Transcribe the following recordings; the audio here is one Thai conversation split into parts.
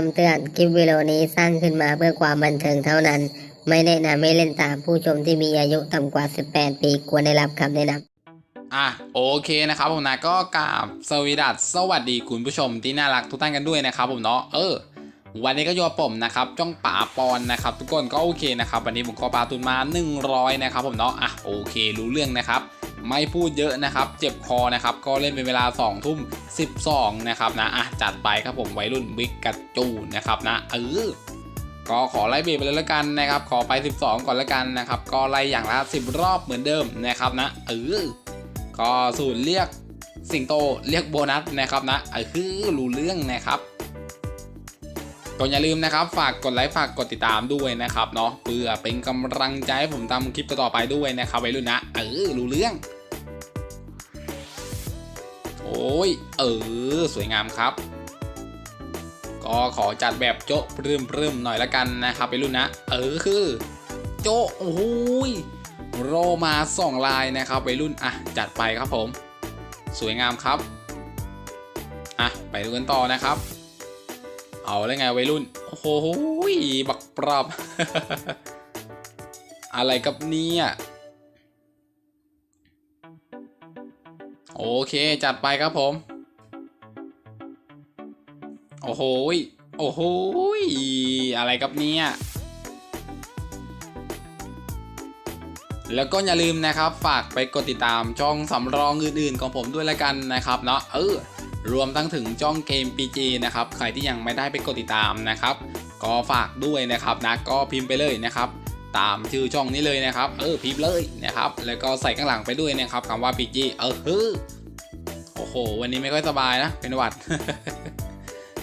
คำเตือน คลิปวิดีโอนี้สร้างขึ้นมาเพื่อความบันเทิงเท่านั้น ไม่แนะนำให้เล่นตามผู้ชมที่มีอายุต่ำกว่า 18 ปีควรได้รับคำแนะนำอะโอเคนะครับผมนะก็กราบสวีดัสสวัสดีคุณผู้ชมที่น่ารักทุกท่านกันด้วยนะครับผมเนาะเออ วันนี้ก็อยู่กับผมนะครับจ้องป๋าปอนนะครับทุกคนก็โอเคนะครับวันนี้ผมก็ปาตุนมา 100 นะครับผมเนาะอะโอเครู้เรื่องนะครับ ไม่พูดเยอะนะครับ เจ็บคอนะครับ ก็เล่นเป็นเวลา 2 ทุ่ม 12 นะครับนะอะจัดไปครับผมวัยรุ่นบิ๊กกัจจูนะครับนะเออก็ขอไล่เบรกไปเลยละกันนะครับ ขอไป 12 ก่อนละกันนะครับ ก็ไล่อย่างละ 10 รอบเหมือนเดิมนะครับนะเออก็สูตรเรียกสิงโตเรียกโบนัสนะครับนะเออรู้เรื่องนะครับก็อย่าลืมนะครับ ฝากกดไลค์ฝากกดติดตามด้วยนะครับเนาะเพื่อเป็นกำลังใจให้ผมทำคลิปต่อไปด้วยนะครับไว้รุ่นนะเออรู้เรื่อง โอ้ย เออ สวยงามครับ ก็ขอจัดแบบโจ๊ะปรืมปรืมหน่อยละกันนะครับไปรุ่นนะ เออคือ โจ๊ะโอ้ยโรมาสองลายนะครับไปรุ่นอะจัดไปครับผม สวยงามครับอะไปดูกันต่อนะครับ เอาแล้วไงวัยรุ่น โอ้โหยบักปรับ อะไรกับเนี่ย โอเค จัดไปครับผม โอ้โหโอ้โหอะไรกับเนี่ยแล้วก็อย่าลืมนะครับฝากไปกดติดตามช่องสำรองอื่นๆของผมด้วยละกันนะครับเนาะเออรวมทั้งถึงช่องเกม PG นะครับใครที่ยังไม่ได้ไปกดติดตามนะครับ ก็ฝากด้วยนะครับนะก็พิมพ์ไปเลยนะครับ ตามชื่อช่องนี้เลยนะครับ เออพิมพ์เลยนะครับ แล้วก็ใส่ข้างหลังไปด้วยนะครับคำว่า PG เออฮึโอ้โห วันนี้ไม่ค่อยสบายนะ เป็นหวัด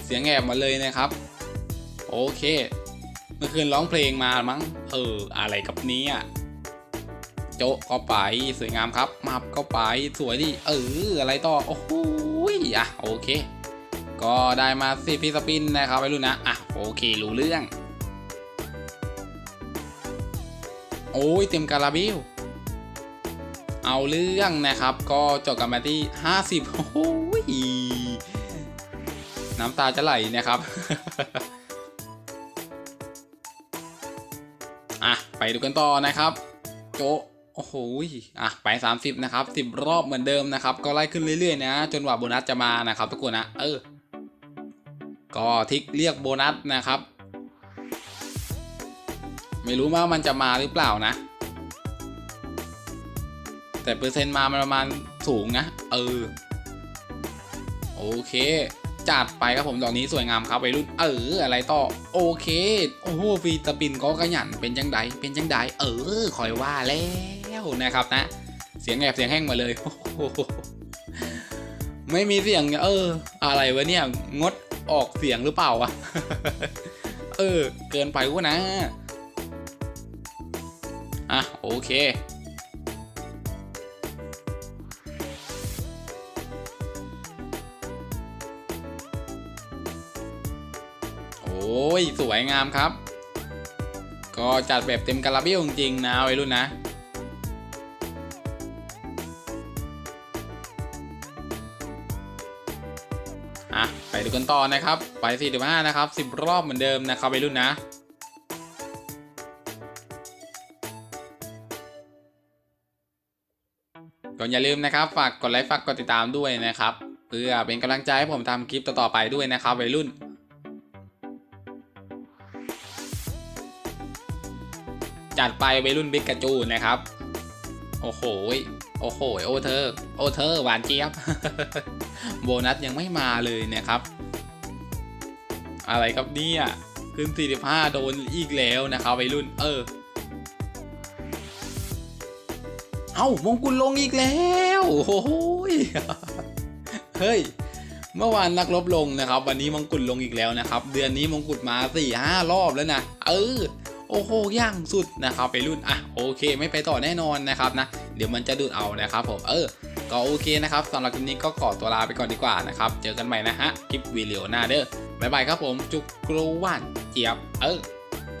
เสียงแอบหมาเลยนะครับ โอเค เมื่อคืนร้องเพลงมามั้ง เออ อะไรกับนี้อะโจะก็ไปสวยงามครับมับก็ไปสวยดิเอออะไรต่อโอ้โหอะโอเค ก็ได้มาสิฟีสปินนะครับไปรุ่นนะอะโอเครู้เรื่อง โอ้ยเต็มการาบิลเอาเรื่องนะครับ ก็จบกันมาที่ 50โอ้ยน้ำตาจะไหลนะครับอะไปดูกันต่อนะครับ โจโอ้โหยอะไป 30 นะครับ 10 รอบเหมือนเดิมนะครับ ก็ไล่ขึ้นเรื่อยๆนะ จนกว่าโบนัสจะมานะครับทุกคนนะ เออ ก็ทิกเรียกโบนัสนะครับ ไม่รู้ว่ามันจะมาหรือเปล่านะ แต่เปอร์เซ็นต์มามันประมาณสูงนะ เออ โอเค จัดไปครับผมดอกนี้สวยงามครับวัยรุ่นเอออะไรต่อ โอเค โอ้โหฟีตปินก็ขยันเป็นจังไดเป็นจังไดเออคอยว่าแล้วนะครับนะ เสียงแอบเสียงแห้งมาเลยโอ้โหไม่มีเสียงเออ อะไรวะเนี่ยงดออกเสียงหรือเปล่าวะ เออ เกินไปวะนะ อะโอเค โอ้ย สวยงามครับ ก็จัดแบบเต็มกระเบี้ยวจริงๆนะวัยรุ่นนะอะไปดูกันต่อนะครับ ไป 45 นะครับ 10 รอบเหมือนเดิมนะครับวัยรุ่นนะ ก็อย่าลืมนะครับฝากกดไลค์ฝากกดติดตามด้วยนะครับ เพื่อเป็นกำลังใจให้ผมทำคลิปต่อๆไปด้วยนะครับวัยรุ่นจัดไปวัยรุ่นบิ๊กกระจูนะครับ โอ้โห โอ้โห โอเธอ โอเธอ หวานเจี๊ยบ โบนัสยังไม่มาเลยนะครับ อะไรครับเนี่ย ขึ้น 45 โดนอีกแล้วนะครับวัยรุ่น เออ เอ้ามงกุฎลงอีกแล้วโอ้โหยเฮ้ยเมื่อวานนักรบลงนะครับ วันนี้มงกุฎลงอีกแล้วนะครับ เดือนนี้มงกุฎมาสี่ห้ารอบแล้วนะเออโอ้โหย่างสุดนะครับไปรุ่นอะโอเค ไม่ไปต่อแน่นอนนะครับนะ เดี๋ยวมันจะดูดเอานะครับผมเออ ก็โอเคนะครับสำหรับคลิปนี้ก็ขอตัวลาไปก่อนดีกว่านะครับ เจอกันใหม่นะฮะคลิปวิดีโอหน้าเด้อบ๊ายบายครับผมจุกกรวันเจี๊ยบเออ